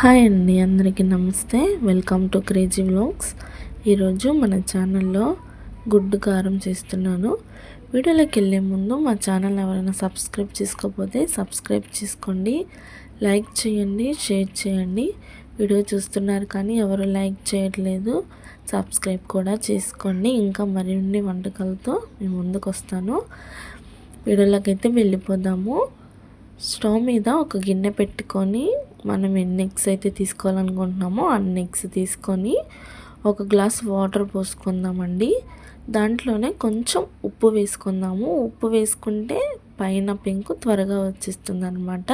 Hi అండి అందరికీ నమస్తే. Welcome to crazy vlogs. ఈరోజు మన ఛానల్లో గుడ్డు కారం చేస్తున్నాను. వీడియోలోకి వెళ్ళే ముందు మా ఛానల్ ఎవరైనా సబ్స్క్రైబ్ చేసుకోకపోతే సబ్స్క్రైబ్ చేసుకోండి. లైక్ చేయండి షేర్ చేయండి. వీడియో చూస్తున్నారు కానీ ఎవరు లైక్ చేయట్లేదు సబ్స్క్రైబ్ కూడా చేసుకోండి. ఇంకా మరిన్ని వంటకాలతో మేము ముందుకు వస్తాను. వీడియోలోకి అయితే వెళ్ళిపోదాము. స్టవ్ మీద ఒక గిన్నె పెట్టుకొని మనం ఎన్ని ఎగ్స్ అయితే తీసుకోవాలనుకుంటున్నామో అన్ని ఎగ్స్ తీసుకొని ఒక గ్లాస్ వాటర్ పోసుకుందామండి. దాంట్లోనే కొంచెం ఉప్పు వేసుకుందాము. ఉప్పు వేసుకుంటే పైన పెంకు త్వరగా వచ్చేస్తుంది అనమాట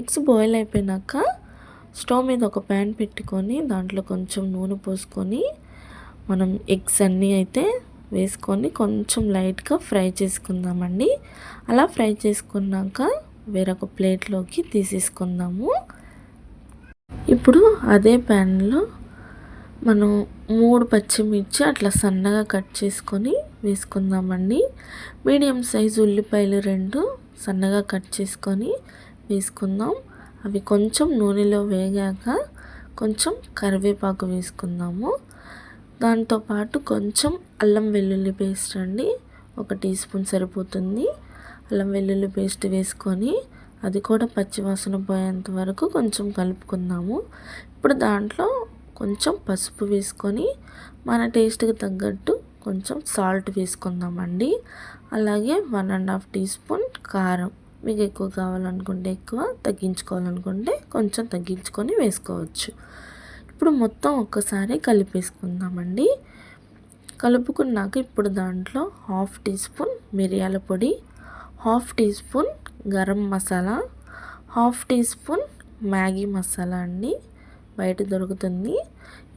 ఎగ్స్ బాయిల్ అయిపోయినాక స్టవ్ మీద ఒక ప్యాన్ పెట్టుకొని దాంట్లో కొంచెం నూనె పోసుకొని మనం ఎగ్స్ అన్నీ అయితే వేసుకొని కొంచెం లైట్గా ఫ్రై చేసుకుందామండి. అలా ఫ్రై చేసుకున్నాక వేరొక ప్లేట్లోకి తీసేసుకుందాము. ఇప్పుడు అదే ప్యాన్లో మనం మూడు పచ్చిమిర్చి అట్లా సన్నగా కట్ చేసుకొని వేసుకుందామండి. మీడియం సైజు ఉల్లిపాయలు రెండు సన్నగా కట్ చేసుకొని వేసుకుందాం. అవి కొంచెం నూనెలో వేగాక కొంచెం కరివేపాకు వేసుకుందాము. దాంతోపాటు కొంచెం అల్లం వెల్లుల్లి పేస్ట్ అండి ఒక టీ స్పూన్ సరిపోతుంది. అల్లం వెల్లుల్లి పేస్ట్ వేసుకొని అది కూడా పచ్చివాసన పోయేంత వరకు కొంచెం కలుపుకుందాము. ఇప్పుడు దాంట్లో కొంచెం పసుపు వేసుకొని మన టేస్ట్కి తగ్గట్టు కొంచెం సాల్ట్ వేసుకుందామండి. అలాగే one and half teaspoon కారం. మీకు ఎక్కువ కావాలనుకుంటే ఎక్కువ తగ్గించుకోవాలనుకుంటే కొంచెం తగ్గించుకొని వేసుకోవచ్చు. ఇప్పుడు మొత్తం ఒక్కసారి కలిపేసుకుందామండి. కలుపుకున్నాక ఇప్పుడు దాంట్లో హాఫ్ టీ స్పూన్ మిరియాల పొడి half teaspoon garam masala half teaspoon Maggi masala అండి. బయట దొరుకుతుంది.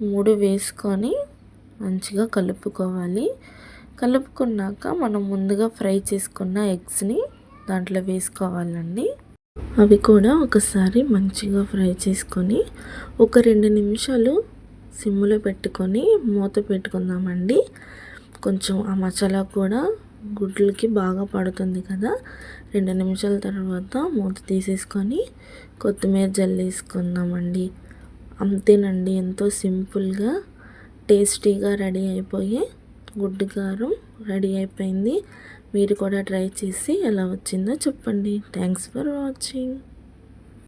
మూడు వేసుకొని మంచిగా కలుపుకోవాలి. కలుపుకున్నాక మనం ముందుగా ఫ్రై చేసుకున్న ఎగ్స్ని దాంట్లో వేసుకోవాలండి. అవి కూడా ఒకసారి మంచిగా ఫ్రై చేసుకొని ఒక రెండు నిమిషాలు సిమ్లో పెట్టుకొని మూత పెట్టుకుందామండి. కొంచెం ఆ మసాలా కూడా గుడ్లకి బాగా పడుతుంది కదా. రెండు నిమిషాల తర్వాత మూత తీసేసుకొని కొత్తిమీర జల్లేసుకుందామండి అంతేనండి ఎంతో సింపుల్గా టేస్టీగా రెడీ అయిపోయి గుడ్డు కారం రెడీ అయిపోయింది. మీరు కూడా ట్రై చేసి ఎలా వచ్చిందో చెప్పండి. Thanks for watching.